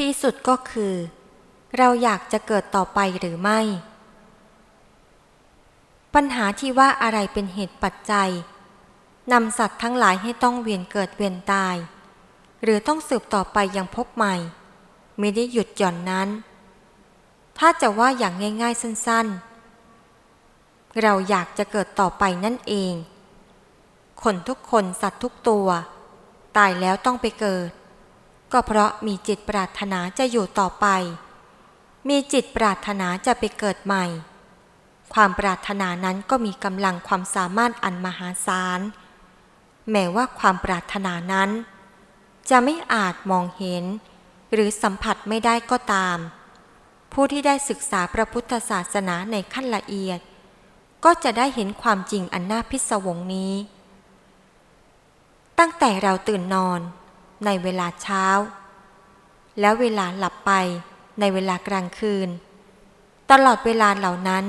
ที่สุดก็คือ เราอยากจะเกิดต่อไปหรือไม่ ปัญหาที่ว่าอะไรเป็นเหตุปัจจัยนำสัตว์ทั้งหลายให้ต้องเวียนเกิดเวียนตาย หรือต้องสืบต่อไปยังพบใหม่ ไม่ได้หยุดหย่อนนั้น ถ้าจะว่าอย่างง่าย ๆ สั้นๆ เราอยากจะเกิดต่อไปนั่นเอง คนทุกคนสัตว์ทุกตัว ตายแล้วต้องไปเกิด ก็เพราะมีจิตปรารถนาจะอยู่ต่อไป มีจิตปรารถนาจะไปเกิดใหม่ ความปรารถนานั้นก็มีกำลังความสามารถอันมหาศาล แม้ว่าความปรารถนานั้น จะไม่อาจมองเห็น หรือสัมผัสไม่ได้ก็ตาม ผู้ที่ได้ศึกษาพระพุทธศาสนาในขั้นละเอียด ก็จะได้เห็นความจริงอันน่าพิศวงนี้ ตั้งแต่เราตื่นนอน ในเวลาเช้า แล้วเวลาหลับไปในเวลากลางคืน ตลอดเวลาเหล่านั้น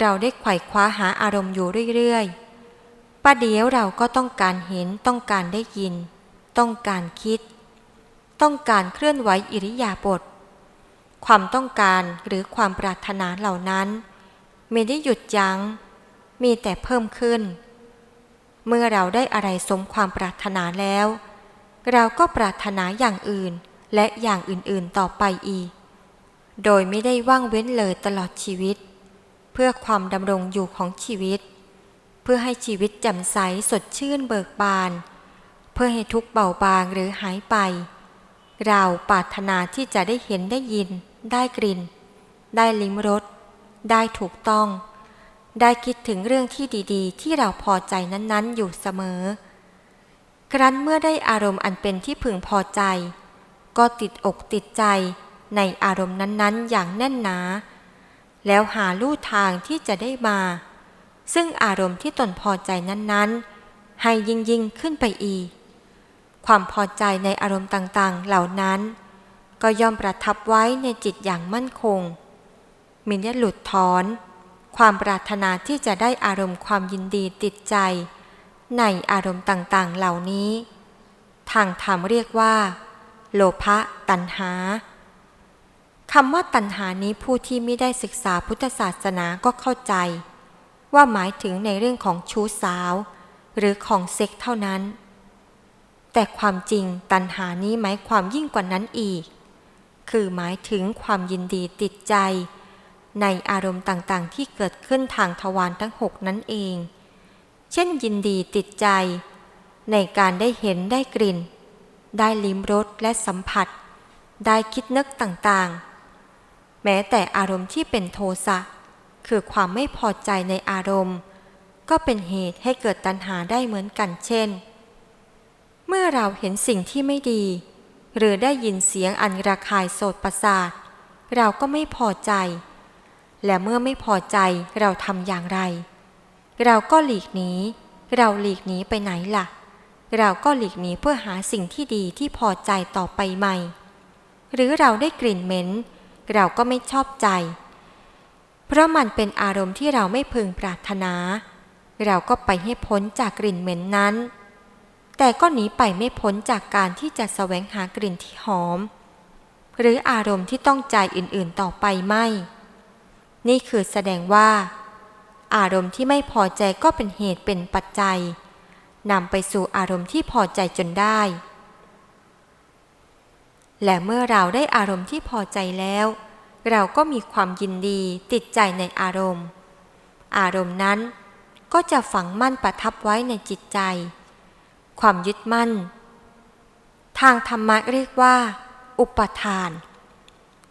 เราได้ไขว่คว้าหาอารมณ์อยู่เรื่อยๆประเดี๋ยวเราก็ต้องการเห็นต้องการได้ยิน ต้องการคิด ต้องการเคลื่อนไหวอิริยาบถความต้องการหรือความปรารถนาเหล่านั้นไม่ได้หยุดยัง้ง มีแต่เพิ่มขึ้น เมื่อเราได้อะไรสมความปรารถนาแล้ว เราก็ปรารถนาอย่างอื่นและอย่างอื่นๆต่อไปอีก โดยไม่ได้ว่างเว้นเลยตลอดชีวิต เพื่อความดำรงอยู่ของชีวิต เพื่อให้ชีวิตแจ่มใสสดชื่นเบิกบาน เพื่อให้ทุกเบาบางหรือหายไป เราปรารถนาที่จะได้เห็นได้ยิน ได้กลิ่น ได้ลิ้มรสได้ถูกต้อง ได้คิดถึงเรื่องที่ดีๆ ที่เราพอใจนั้นๆ อยู่เสมอ ครั้นเมื่อได้อารมณ์อันเป็นที่พึงพอใจ ก็ติดอกติดใจในอารมณ์นั้นๆ อย่างแน่นหนา แล้วหาลู่ทางที่จะได้มา ซึ่งอารมณ์ที่ตนพอใจนั้นๆ ให้ยิ่งยิ่งขึ้นไปอีก ความพอใจในอารมณ์ต่างๆ เหล่านั้น ก็ย่อมประทับไว้ในจิตอย่างมั่นคง มิได้หลุดถอน ความปรารถนาที่จะได้อารมณ์ความยินดีติดใจ ในอารมณ์ต่างๆเหล่านี้ ทางธรรมเรียกว่า โลภะตัณหาคำว่าตัณหานี้ผู้ที่ไม่ได้ศึกษาพุทธศาสนาก็เข้าใจ ว่าหมายถึงในเรื่องของชู้สาว หรือของเซ็กเท่านั้น แต่ความจริงตัณหานี้หมายความยิ่งกว่านั้นอีก คือหมายถึงความยินดีติดใจ ในอารมณ์ต่างๆ ที่เกิดขึ้นทางทวารทั้งหกนั่นเอง เช่นยินดีติดใจ ในการได้เห็นได้กลิ่น ได้ลิ้มรสและสัมผัส ได้คิดนึกต่างๆ แม้แต่อารมณ์ที่เป็นโทสะคือความไม่พอใจในอารมณ์ ก็เป็นเหตุให้เกิดตัณหาได้เหมือนกันเช่น เมื่อเราเห็นสิ่งที่ไม่ดี หรือได้ยินเสียงอันระคายโสดประสาท เราก็ไม่พอใจ และเมื่อไม่พอใจเราทำอย่างไร เราก็หลีกหนีเราหลีกหนีไปไหนล่ะ เราก็หลีกหนีเพื่อหาสิ่งที่ดีที่พอใจต่อไปใหม่ หรือเราได้กลิ่นเหม็น เราก็ไม่ชอบใจ เพราะมันเป็นอารมณ์ที่เราไม่พึงปรารถนา เราก็ไปให้พ้นจากกลิ่นเหม็นนั้น แต่ก็หนีไปไม่พ้นจากการที่จะแสวงหากลิ่นที่หอม หรืออารมณ์ที่ต้องใจอื่นๆต่อไปไม่ นี่คือแสดงว่า อารมณ์ที่ไม่พอใจก็เป็นเหตุเป็นปัจจัยนำไปสู่อารมณ์ที่พอใจจนได้ และเมื่อเราได้อารมณ์ที่พอใจแล้ว เราก็มีความยินดีติดใจในอารมณ์ อารมณ์นั้นก็จะฝังมั่นประทับไว้ในจิตใจ ความยึดมั่น ทางธรรมะเรียกว่า อุปทาน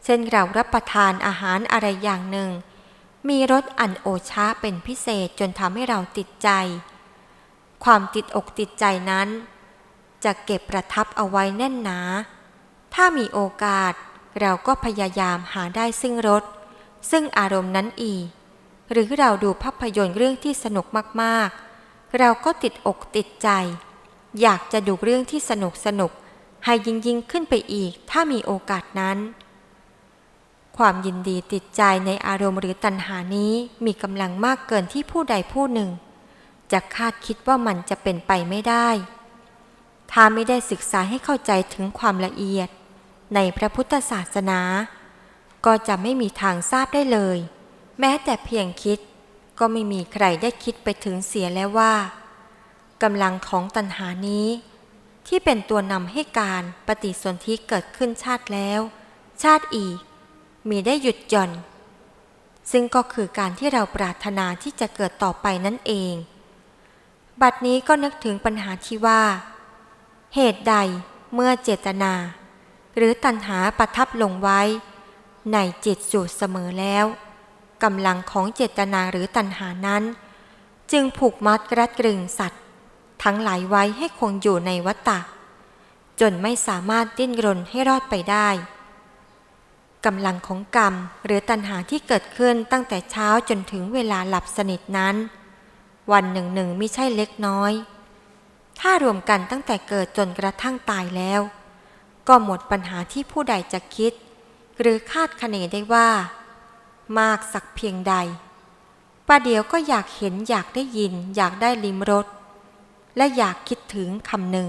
เช่นเรารับประทานอาหารอะไรอย่างหนึ่ง มีรสอันโอชาเป็นพิเศษจนทำให้เราติดใจ ความติดอกติดใจนั้น จะเก็บประทับเอาไว้แน่นหนา ถ้ามีโอกาสเราก็พยายามหาได้ซึ่งรสซึ่งอารมณ์นั้นอีก หรือเราดูภาพยนตร์เรื่องที่สนุกมากๆ เราก็ติดอกติดใจ อยากจะดูเรื่องที่สนุกสนุกให้ยิ่งยิ่งขึ้นไปอีกถ้ามีโอกาสนั้น ความยินดีติดใจในอารมณ์หรือตัณหานี้มีกำลังมากเกินที่ผู้ใดผู้หนึ่งจะคาดคิดว่ามันจะเป็นไปไม่ได้ ถ้าไม่ได้ศึกษาให้เข้าใจถึงความละเอียด ในพระพุทธศาสนา ก็จะไม่มีทางทราบได้เลย แม้แต่เพียงคิดก็ไม่มีใครได้คิดไปถึงเสียแล้วว่ากำลังของตัณหานี้ ที่เป็นตัวนำให้การปฏิสนธิเกิดขึ้นชาติแล้ว ชาติอีก มีได้หยุดหย่อน ซึ่งก็คือการที่เราปรารถนาที่จะเกิดต่อไปนั่นเอง บัดนี้ก็นึกถึงปัญหาที่ว่า เหตุใดเมื่อเจตนา หรือตัณหาประทับลงไว้ ในจิตสูตรเสมอแล้วกำลังของเจตนาหรือตัณหานั้น จึงผูกมัดรัดกรึงสัตว์ ทั้งหลายไว้ให้คงอยู่ในวัฏฏะจนไม่สามารถดิ้นรนให้รอดไปได้ กำลังของกรรมหรือตัณหาที่เกิดขึ้นตั้งแต่เช้าจนถึงเวลาหลับสนิทนั้น วันหนึ่งหนึ่งไม่ใช่เล็กน้อย ถ้ารวมกันตั้งแต่เกิดจนกระทั่งตายแล้ว ก็หมดปัญหาที่ผู้ใดจะคิด หรือคาดคะเนได้ว่า มากสักเพียงใดประเดี๋ยวก็อยากเห็นอยากได้ยิน อยากได้ลิมรสและอยากคิดถึงคำหนึ่ง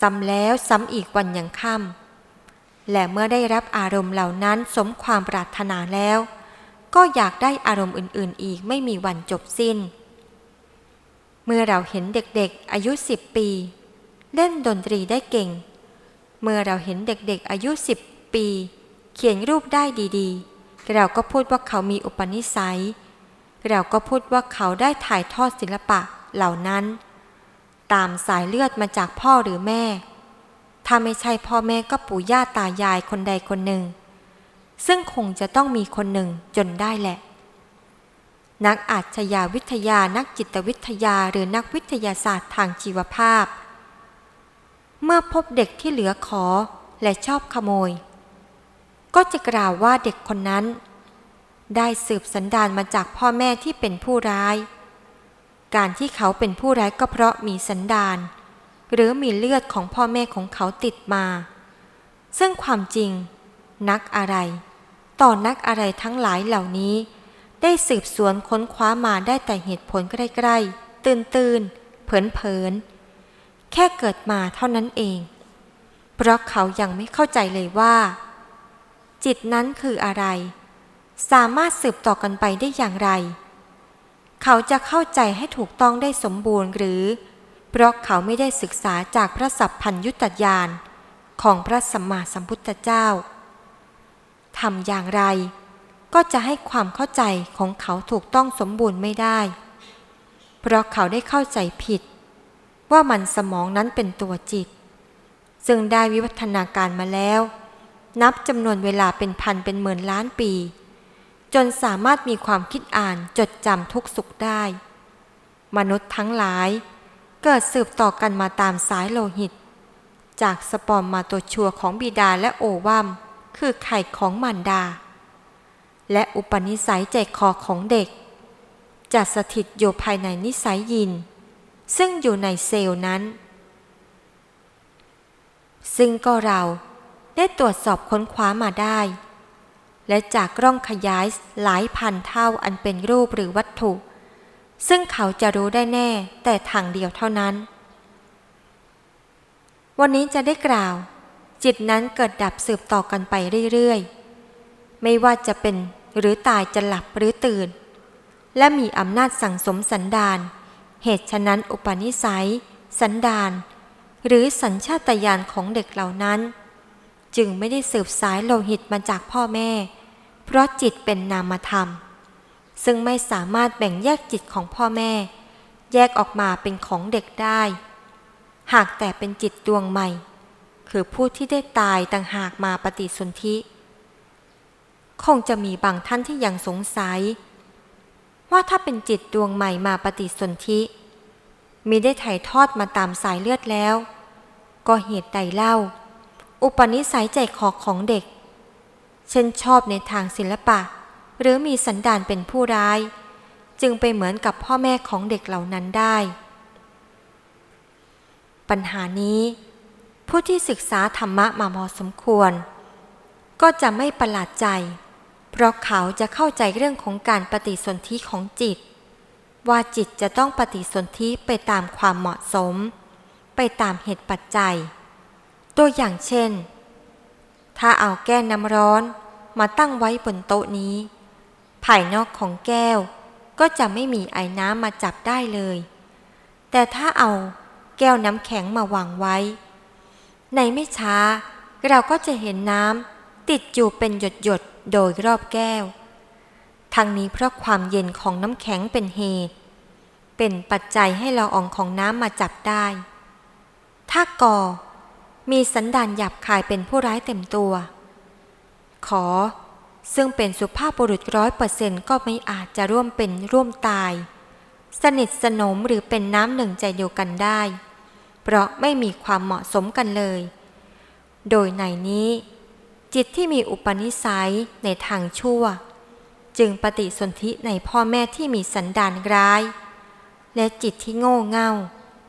ซ้ำแล้วซ้ำอีกวันยังค่ำ และเมื่อได้รับอารมณ์เหล่านั้นสมความปรารถนาแล้ว ก็อยากได้อารมณ์อื่น ๆ อีกไม่มีวันจบสิ้น เมื่อเราเห็นเด็กๆอายุสิบปี เล่นดนตรีได้เก่ง เมื่อเราเห็นเด็กๆอายุสิบปี เขียนรูปได้ดีๆ เราก็พูดว่าเขามีอุปนิสัย เราก็พูดว่าเขาได้ถ่ายทอดศิลปะเหล่านั้น ตามสายเลือดมาจากพ่อหรือแม่ ถ้าไม่ใช่พ่อแม่ก็ปู่ย่าตายายคนใดคนหนึ่ง ซึ่งคงจะต้องมีคนหนึ่งจนได้แหละ นักอาชญาวิทยานักจิตวิทยาหรือนักวิทยาศาสตร์ทางชีวภาพ เมื่อพบเด็กที่เหลือขอและชอบขโมย ก็จะกล่าวว่าเด็กคนนั้น ได้สืบสันดานมาจากพ่อแม่ที่เป็นผู้ร้าย การที่เขาเป็นผู้ร้ายก็เพราะมีสันดาน หรือมีเลือดของพ่อแม่ของเขาติดมา ซึ่งความจริง นักอะไร ต่อนักอะไรทั้งหลายเหล่านี้ ได้สืบสวนค้นคว้ามาได้แต่เหตุผลใกล้ๆ ตื่นๆ เผินๆ แค่เกิดมาเท่านั้นเอง เพราะเขายังไม่เข้าใจเลยว่า จิตนั้นคืออะไร สามารถสืบต่อกันไปได้อย่างไร เขาจะเข้าใจให้ถูกต้องได้สมบูรณ์หรือเพราะเขาไม่ได้ศึกษาจากพระสัพพัญยุตญาณของพระสัมมาสัมพุทธเจ้าทำอย่างไร ก็จะให้ความเข้าใจของเขาถูกต้องสมบูรณ์ไม่ได้ เพราะเขาได้เข้าใจผิด ว่ามันสมองนั้นเป็นตัวจิต ซึ่งได้วิวัฒนาการมาแล้ว นับจำนวนเวลาเป็นพันเป็นหมื่นล้านปี จนสามารถมีความคิดอ่านจดจำทุกสุขได้ มนุษย์ทั้งหลาย เกิดสืบต่อกันมาตามสายโลหิต จากสปอมมาตัวชัวของบิดาและโอวัมคือไข่ของมารดา และอุปนิสัยใจคอของเด็ก จะสถิตอยู่ภายในนิสัยยิน ซึ่งอยู่ในเซลล์นั้น ซึ่งก็เราได้ตรวจสอบค้นคว้ามาได้ และจากกล้องขยายหลายพันเท่าอันเป็นรูปหรือวัตถุ ซึ่งเขาจะรู้ได้แน่แต่ทางเดียวเท่านั้น วันนี้จะได้กล่าว จิตนั้นเกิดดับสืบต่อกันไปเรื่อยๆ ไม่ว่าจะเป็นหรือตายจะหลับหรือตื่น และมีอำนาจสั่งสมสันดาน เหตุฉะนั้นอุปนิสัย สันดานหรือสัญชาตญาณของเด็กเหล่านั้น จึงไม่ได้สืบสายโลหิตมาจากพ่อแม่ เพราะจิตเป็นนามธรรม ซึ่งไม่สามารถแบ่งแยกจิตของพ่อแม่ แยกออกมาเป็นของเด็กได้ หากแต่เป็นจิตดวงใหม่ คือผู้ที่ได้ตายต่างหากมาปฏิสนธิ คงจะมีบางท่านที่ยังสงสัย ว่าถ้าเป็นจิตดวงใหม่มาปฏิสนธิมีได้ถ่ายทอดมาตามสายเลือดแล้ว ก็เหตุใดเล่า อุปนิสัยใจคอของเด็ก เช่นชอบในทางศิลปะ หรือมีสันดานเป็นผู้ร้าย จึงไปเหมือนกับพ่อแม่ของเด็กเหล่านั้นได้ ปัญหานี้ ผู้ที่ศึกษาธรรมะมาพอสมควร ก็จะไม่ประหลาดใจ เพราะเขาจะเข้าใจเรื่องของการปฏิสนธิของจิต ว่าจิตจะต้องปฏิสนธิไปตามความเหมาะสม ไปตามเหตุปัจจัย ตัวอย่างเช่น ถ้าเอาแก้น้ำร้อนมาตั้งไว้บนโต๊ะนี้ ภายนอกของแก้ว ก็จะไม่มีไอ้น้ำมาจับได้เลย แต่ถ้าเอาแก้วน้ำแข็งมาวางไว้ ในไม่ช้า เราก็จะเห็นน้ำติดอยู่เป็นหยดหยดๆโดยรอบแก้ว ทั้งนี้เพราะความเย็นของน้ำแข็งเป็นเหตุ เป็นปัจจัยให้ละอองของน้ำมาจับได้ ถ้าก่อมีสันดานหยาบคายเป็นผู้ร้ายเต็มตัว ขอ ซึ่งเป็นสุภาพบุรุษร้อยเปอร์เซนต์ก็ไม่อาจจะร่วมเป็นร่วมตาย สนิทสนมหรือเป็นน้ำหนึ่งใจเดียวกันได้ เพราะไม่มีความเหมาะสมกันเลย โดยในนี้ จิตที่มีอุปนิสัยในทางชั่ว จึงปฏิสนธิในพ่อแม่ที่มีสันดานร้าย และจิตที่โง่เง่า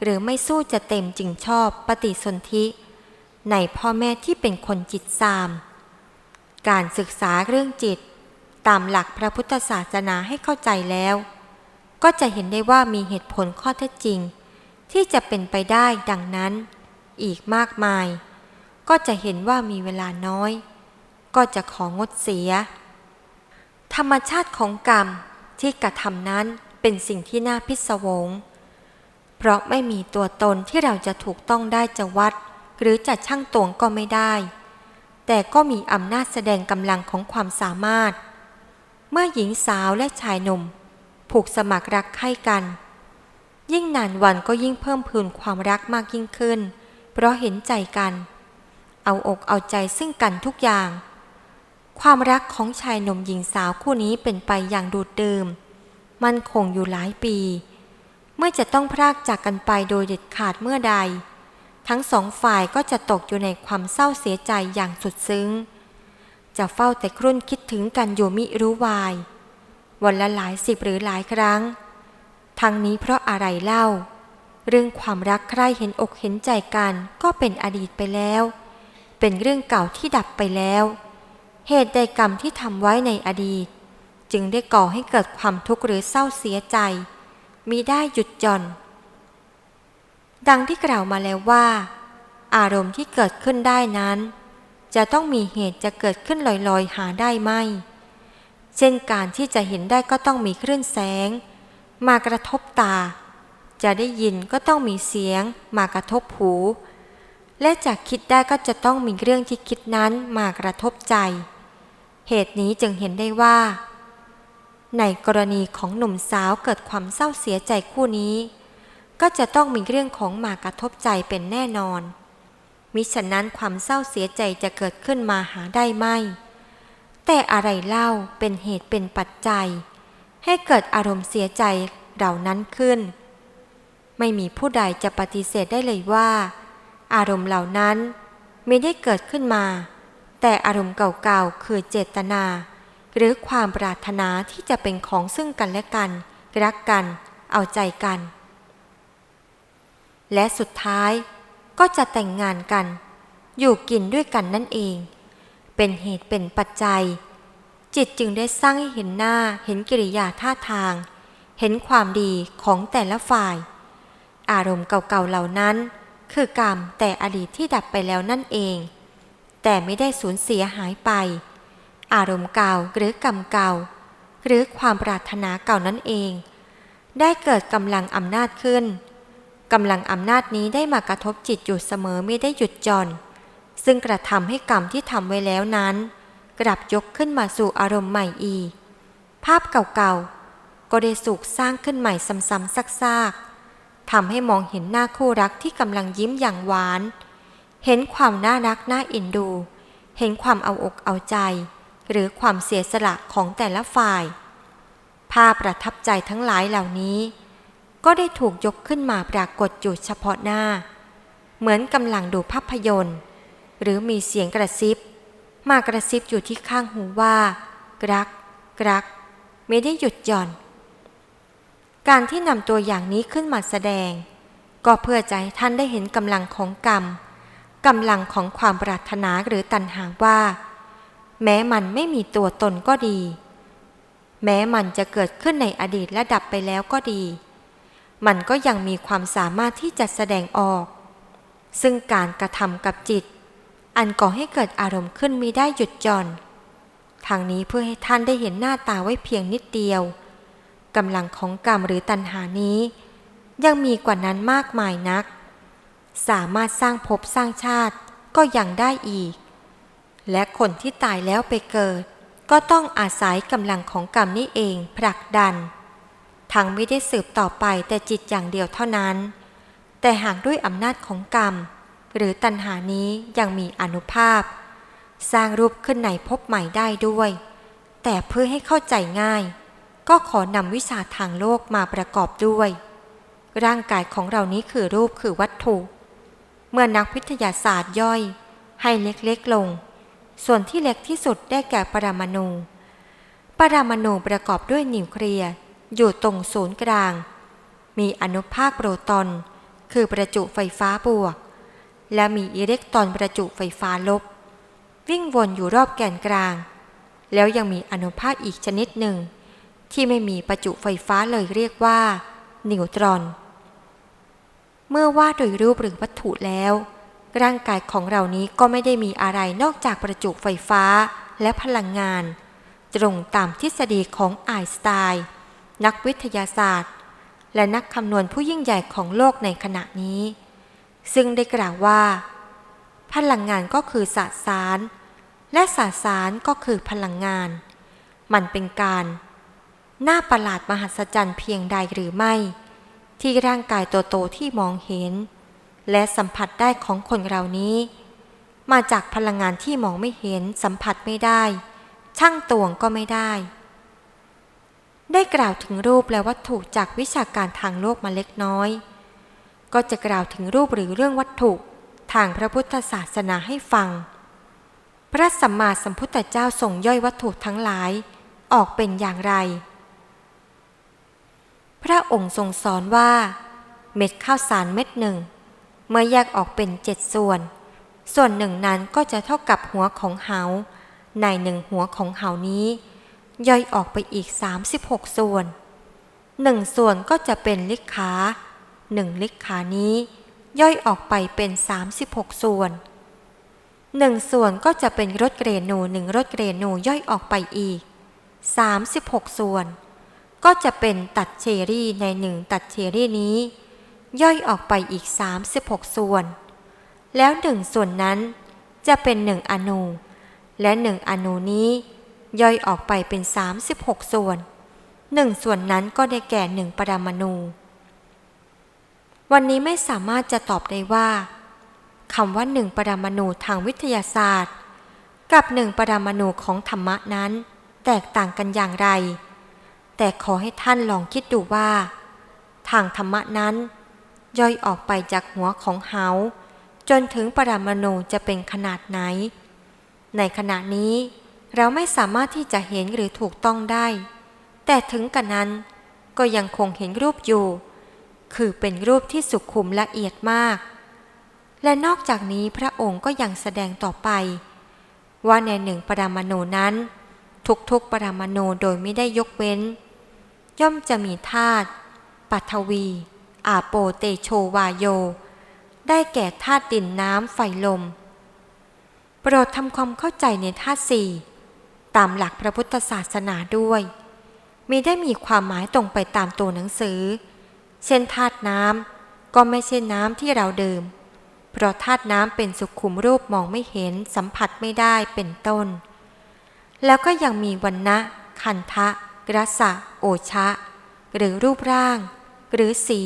หรือไม่สู้จะเต็มจึงชอบปฏิสนธิ ในพ่อแม่ที่เป็นคนจิตซาม การศึกษาเรื่องจิต ตามหลักพระพุทธศาสนาให้เข้าใจแล้ว ก็จะเห็นได้ว่ามีเหตุผลข้อเท็จจริง ที่จะเป็นไปได้ดังนั้น อีกมากมาย ก็จะเห็นว่ามีเวลาน้อย ก็จะของดเสีย ธรรมชาติของกรรมที่กระทำนั้นเป็นสิ่งที่น่าพิศวง เพราะไม่มีตัวตนที่เราจะถูกต้องได้จะวัด หรือจะช่างตวงก็ไม่ได้ แต่ก็มีอำนาจแสดงกำลังของความสามารถ เมื่อหญิงสาวและชายหนุ่ม ผูกสมัครรักใคร่กัน ยิ่งนานวันก็ยิ่งเพิ่มพูนความรักมากยิ่งขึ้น เพราะเห็นใจกัน เอาอกเอาใจซึ่งกันทุกอย่าง ความรักของชายหนุ่มหญิงสาวคู่นี้เป็นไปอย่างดูดดื่มมันคงอยู่หลายปี เมื่อจะต้องพรากจากกันไปโดยเด็ดขาดเมื่อใด ทั้งสองฝ่ายก็จะตกอยู่ในความเศร้าเสียใจอย่างสุดซึ้ง จะเฝ้าแต่ครุ่นคิดถึงกันอยู่มิรู้วาย วันละหลายสิบหรือหลายครั้ง ทั้งนี้เพราะอะไรเล่า เรื่องความรักใคร่เห็นอกเห็นใจกันก็เป็นอดีตไปแล้ว เป็นเรื่องเก่าที่ดับไปแล้ว เหตุใดกรรมที่ทำไว้ในอดีต จึงได้ก่อให้เกิดความทุกข์หรือเศร้าเสียใจมีได้หยุดหย่อน ดังที่กล่าวมาแล้วว่า อารมณ์ที่เกิดขึ้นได้นั้น จะต้องมีเหตุจะเกิดขึ้นลอยๆ หาได้ไหมเช่นการที่จะเห็นได้ก็ต้องมีคลื่นแสง มากระทบตา จะได้ยินก็ต้องมีเสียง มากระทบหู และจะคิดได้ก็จะต้องมีเรื่องที่คิดนั้นมากระทบใจ เหตุนี้จึงเห็นได้ว่า ในกรณีของหนุ่มสาวเกิดความเศร้าเสียใจคู่นี้ ก็จะต้องมีเรื่องของมากระทบใจเป็นแน่นอน มิฉะนั้นความเศร้าเสียใจจะเกิดขึ้นมาหาได้ไหมแต่อะไรเล่าเป็นเหตุเป็นปัจจัย ให้เกิดอารมณ์เสียใจเหล่านั้นขึ้น ไม่มีผู้ใดจะปฏิเสธได้เลยว่า อารมณ์เหล่านั้นไม่ได้เกิดขึ้นมา แต่อารมณ์เก่าๆคือเจตนา หรือความปรารถนาที่จะเป็นของซึ่งกันและกัน รักกัน เอาใจกัน และสุดท้ายก็จะแต่งงานกัน อยู่กินด้วยกันนั่นเอง เป็นเหตุเป็นปัจจัย จิตจึงได้สร้างให้เห็นหน้าเห็นกิริยาท่าทาง เห็นความดีของแต่ละฝ่าย อารมณ์เก่าๆเหล่านั้น คือกรรมแต่อดีตที่ดับไปแล้วนั่นเอง แต่ไม่ได้สูญเสียหายไป อารมณ์เก่าหรือกรรมเก่า หรือความปรารถนาเก่านั่นเอง ได้เกิดกำลังอำนาจขึ้น กำลังอำนาจนี้ได้มากระทบจิตอยู่เสมอไม่ได้หยุดหย่อนซึ่งกระทำให้กรรมที่ทำไว้แล้วนั้น กลับยกขึ้นมาสู่อารมณ์ใหม่อีกภาพเก่าๆ ก็ได้สูกสร้างขึ้นใหม่ซ้ำๆซากๆทำให้มองเห็นหน้าคู่รักที่กำลังยิ้มอย่างหวาน เห็นความน่ารักน่าเอ็นดู เห็นความเอาอกเอาใจ หรือความเสียสละของแต่ละฝ่าย ภาพประทับใจทั้งหลายเหล่านี้ ก็ได้ถูกยกขึ้นมาปรากฏอยู่เฉพาะหน้า เหมือนกำลังดูภาพยนตร์ หรือมีเสียงกระซิบ มากระซิบอยู่ที่ข้างหูว่า รัก รัก ไม่ได้หยุดหย่อน การที่นำตัวอย่างนี้ขึ้นมาแสดง ก็เพื่อจะให้ท่านได้เห็นกำลังของกรรมกำลังของความปรารถนาหรือตัณหาว่า แม้มันไม่มีตัวตนก็ดี แม้มันจะเกิดขึ้นในอดีตและดับไปแล้วก็ดี มันก็ยังมีความสามารถที่จะแสดงออก ซึ่งการกระทำกับจิต อันก่อให้เกิดอารมณ์ขึ้นมีได้หยุดหย่อน ทางนี้เพื่อให้ท่านได้เห็นหน้าตาไว้เพียงนิดเดียวกำลังของกรรมหรือตัณหานี้ ยังมีกว่านั้นมากมายนัก สามารถสร้างภพสร้างชาติก็ยังได้อีก และคนที่ตายแล้วไปเกิด ก็ต้องอาศัยกำลังของกรรมนี้เองผลักดัน ทั้งไม่ได้สืบต่อไปแต่จิตอย่างเดียวเท่านั้น แต่หากด้วยอำนาจของกรรม หรือตัณหานี้ยังมีอนุภาพ สร้างรูปขึ้นในภพใหม่ได้ด้วย แต่เพื่อให้เข้าใจง่าย ก็ขอนำวิชาทางโลกมาประกอบด้วย ร่างกายของเรานี้คือรูปคือวัตถุ เมื่อนักวิทยาศาสตร์ย่อย ให้เล็กๆลง ส่วนที่เล็กที่สุดได้แก่ปรมาณูปรมาณูประกอบด้วยนิวเคลียร์ อยู่ตรงศูนย์กลาง มีอนุภาคโปรตอน คือประจุไฟฟ้าบวก และมีอิเล็กตรอนประจุไฟฟ้าลบ วิ่งวนอยู่รอบแกนกลาง แล้วยังมีอนุภาคอีกชนิดหนึ่ง ที่ไม่มีประจุไฟฟ้าเลยเรียกว่า นิวตรอน เมื่อว่าโดยรูปหรือวัตถุแล้ว ร่างกายของเรานี้ก็ไม่ได้มีอะไรนอกจากประจุไฟฟ้าและพลังงาน ตรงตามทฤษฎีของไอน์สไตน์ นักวิทยาศาสตร์ และนักคำนวณผู้ยิ่งใหญ่ของโลกในขณะนี้ ซึ่งได้กล่าวว่า พลังงานก็คือสสาร และสสารก็คือพลังงาน มันเป็นการน่าประหลาดมหัศจรรย์เพียงใดหรือไม่ ที่ร่างกายตัวโตที่มองเห็น และสัมผัสได้ของคนเรานี้ มาจากพลังงานที่มองไม่เห็นสัมผัสไม่ได้ ช่างตวงก็ไม่ได้ ได้กล่าวถึงรูปและวัตถุจากวิชาการทางโลกมาเล็กน้อย ก็จะกล่าวถึงรูปหรือเรื่องวัตถุทางพระพุทธศาสนาให้ฟัง พระสัมมาสัมพุทธเจ้าทรงย่อยวัตถุทั้งหลายออกเป็นอย่างไร พระองค์ทรงสอนว่า เม็ดข้าวสารเม็ดหนึ่ง เมื่อแยกออกเป็นเจ็ดส่วน ส่วนหนึ่งนั้นก็จะเท่ากับหัวของเหาในหนึ่งหัวของเหานี้ ย่อยออกไปอีก 36 ส่วนหนึ่งส่วนก็จะเป็นลิกขาหนึ่งลิกขานี้ ย่อยออกไปเป็น 36 ส่วนหนึ่งส่วนก็จะเป็นรถเกรนูหนึ่งรถเกรนูย่อยออกไปอีก 36 ส่วน ก็จะเป็นตัดเชอรี่ในหนึ่งตัดเชอรี่นี้ ย่อยออกไปอีก 36 ส่วน แล้วหนึ่งส่วนนั้นจะเป็นหนึ่งอนู และหนึ่งอนูนี้ ย่อยออกไปเป็น 36 ส่วนหนึ่งส่วนนั้นก็ได้แก่หนึ่งปรมาณู วันนี้ไม่สามารถจะตอบได้ว่าคำว่าหนึ่งปรมาณูทางวิทยาศาสตร์ กับหนึ่งปรมาณูของธรรมะนั้น แตกต่างกันอย่างไร แต่ขอให้ท่านลองคิดดูว่า ทางธรรมะนั้น ย่อยออกไปจากหัวของเฮาจนถึงปรมาณูจะเป็นขนาดไหน ในขณะนี้ เราไม่สามารถที่จะเห็นหรือถูกต้องได้ แต่ถึงกันนั้นก็ยังคงเห็นรูปอยู่ คือเป็นรูปที่สุขุมละเอียดมาก และนอกจากนี้พระองค์ก็ยังแสดงต่อไป ว่าในหนึ่งปรมาณูนั้น ทุกๆปรมาณูโดยไม่ได้ยกเว้น ย่อมจะมีธาตุปัทวี อาโปเตโชวาโย ได้แก่ธาตุดินน้ำไฟลม โปรดทำความเข้าใจในธาตุสี่ ตามหลักพระพุทธศาสนาด้วย มีได้มีความหมายตรงไปตามตัวหนังสือ เช่นธาตุน้ำก็ไม่ใช่น้ำที่เราดื่ม เพราะธาตุน้ำเป็นสุขุมรูปมองไม่เห็นสัมผัสไม่ได้เป็นต้น แล้วก็ยังมีวันนะคันทะกระสะ โอชะ หรือรูปร่าง หรือสี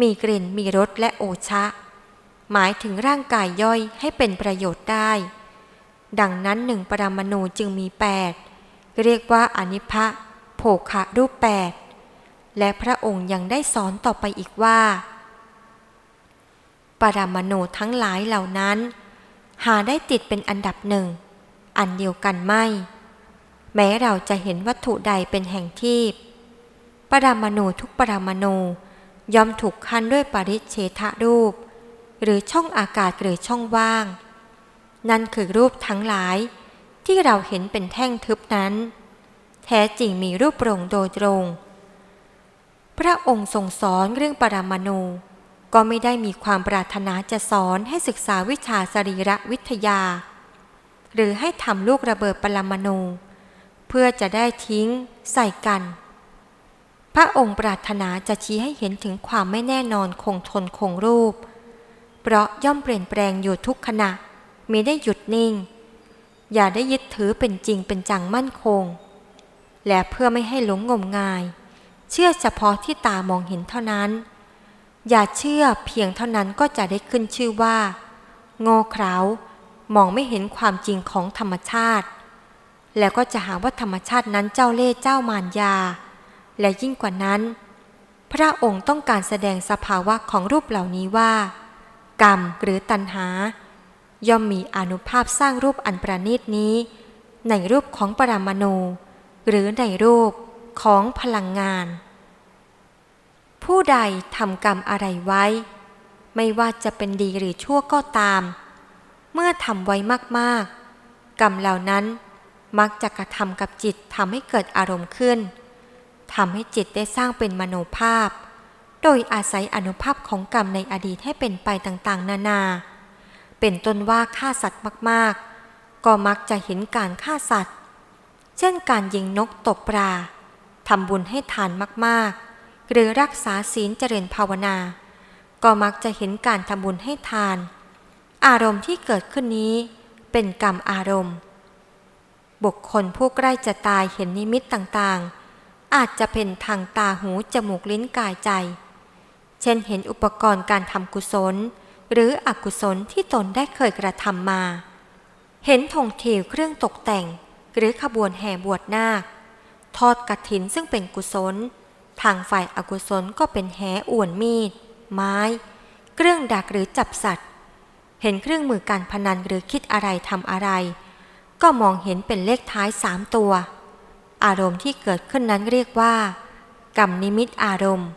มีกลิ่นมีรสและโอชะ หมายถึงร่างกายย่อยให้เป็นประโยชน์ได้ ดังนั้นหนึ่งปรมาณูจึงมีแปดเรียกว่าอนิภะโภคะรูปแปดและพระองค์ยังได้สอนต่อไปอีกว่า ปรมาณูทั้งหลายเหล่านั้น หาได้ติดเป็นอันดับหนึ่ง อันเดียวกันไม่ แม้เราจะเห็นวัตถุใดเป็นแห่งที่ปรมาณูทุกปรมาณูย่อมถูกคั้นด้วยปริเฉทรูป หรือช่องอากาศหรือช่องว่าง นั่นคือรูปทั้งหลาย ที่เราเห็นเป็นแท่งทึบนั้น แท้จริงมีรูปโปร่งโดยตรง พระองค์ทรงสอนเรื่องปรมาณูก็ไม่ได้มีความปรารถนาจะสอนให้ศึกษาวิชาสรีระวิทยา หรือให้ทำลูกระเบิดปรมาณูเพื่อจะได้ทิ้งใส่กัน พระองค์ปรารถนาจะชี้ให้เห็นถึงความไม่แน่นอนคงทนคงรูป เพราะย่อมเปลี่ยนแปลงอยู่ทุกขณะ มิได้หยุดนิ่ง อย่าได้ยึดถือเป็นจริงเป็นจังมั่นคง และเพื่อไม่ให้หลงงมงาย เชื่อเฉพาะที่ตามองเห็นเท่านั้น อย่าเชื่อเพียงเท่านั้นก็จะได้ขึ้นชื่อว่า โง่เขลามองไม่เห็นความจริงของธรรมชาติ แล้วก็จะหาว่าธรรมชาตินั้นเจ้าเล่ห์เจ้ามารยา และยิ่งกว่านั้น พระองค์ต้องการแสดงสภาวะของรูปเหล่านี้ว่า กรรมหรือตัณหา ย่อมมีอนุภาพสร้างรูปอันประณีตนี้ ในรูปของปรมาณูหรือในรูปของพลังงาน ผู้ใดทำกรรมอะไรไว้ ไม่ว่าจะเป็นดีหรือชั่วก็ตาม เมื่อทำไว้มากๆ กรรมเหล่านั้นมักจะกระทำกับจิตทำให้เกิดอารมณ์ขึ้นทำให้จิตได้สร้างเป็นมโนภาพ โดยอาศัยอนุภาพของกรรมในอดีตให้เป็นไปต่างๆ นานา เป็นต้นว่าฆ่าสัตว์มากๆ ก็มักจะเห็นการฆ่าสัตว์ เช่นการยิงนกตบปลาทำบุญให้ทานมากๆ หรือรักษาศีลเจริญภาวนา ก็มักจะเห็นการทำบุญให้ทาน อารมณ์ที่เกิดขึ้นนี้เป็นกรรมอารมณ์ บุคคลผู้ใกล้จะตายเห็นนิมิตต่างๆ อาจจะเป็นทางตาหูจมูกลิ้นกายใจ เช่นเห็นอุปกรณ์การทำกุศล หรืออกุศลที่ตนได้เคยกระทำมา เห็นธงเทวเครื่องตกแต่ง หรือขบวนแห่บวชนาค ทอดกระถินซึ่งเป็นกุศล ทางฝ่ายอากุศลก็เป็นแหอวนมีด ไม้ เครื่องดักหรือจับสัตว์ เห็นเครื่องมือการพนันหรือคิดอะไรทำอะไร ก็มองเห็นเป็นเลขท้ายสามตัว อารมณ์ที่เกิดขึ้นนั้นเรียกว่า กรรมนิมิตอารมณ์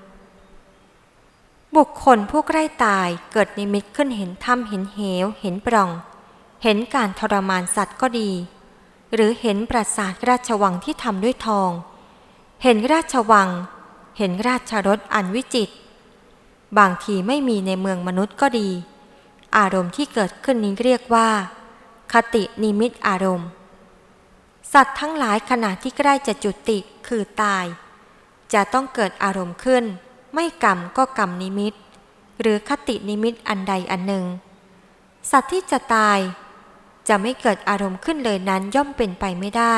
บุคคลผู้ใกล้ตายเกิดนิมิตขึ้นเห็นถ้ำเห็นเหว เห็นปล่อง เห็นการทรมานสัตว์ก็ดี หรือเห็นปราสาทราชวังที่ทำด้วยทอง เห็นราชวัง เห็นราชรถอันวิจิตรบางทีไม่มีในเมืองมนุษย์ก็ดี อารมณ์ที่เกิดขึ้นนี้เรียกว่า คตินิมิตอารมณ์ สัตว์ทั้งหลายขณะที่ใกล้จะจุติคือตาย จะต้องเกิดอารมณ์ขึ้น ไม่กรรมก็กรรมนิมิต หรือคตินิมิตอันใดอันหนึ่ง สัตว์ที่จะตาย จะไม่เกิดอารมณ์ขึ้นเลยนั้นย่อมเป็นไปไม่ได้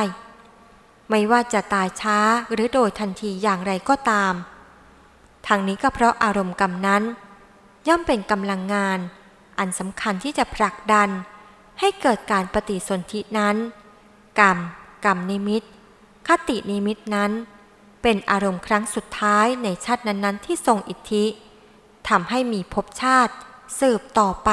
ไม่ว่าจะตายช้าหรือโดยทันทีอย่างไรก็ตาม ทางนี้ก็เพราะอารมณ์กรรมนั้น ย่อมเป็นกำลังงาน อันสำคัญที่จะผลักดัน ให้เกิดการปฏิสนธินั้น กรรม กรรมนิมิต คตินิมิตนั้น เป็นอารมณ์ครั้งสุดท้ายในชาตินั้นๆ ที่ทรงอิทธิทำให้มีภพชาติสืบต่อไป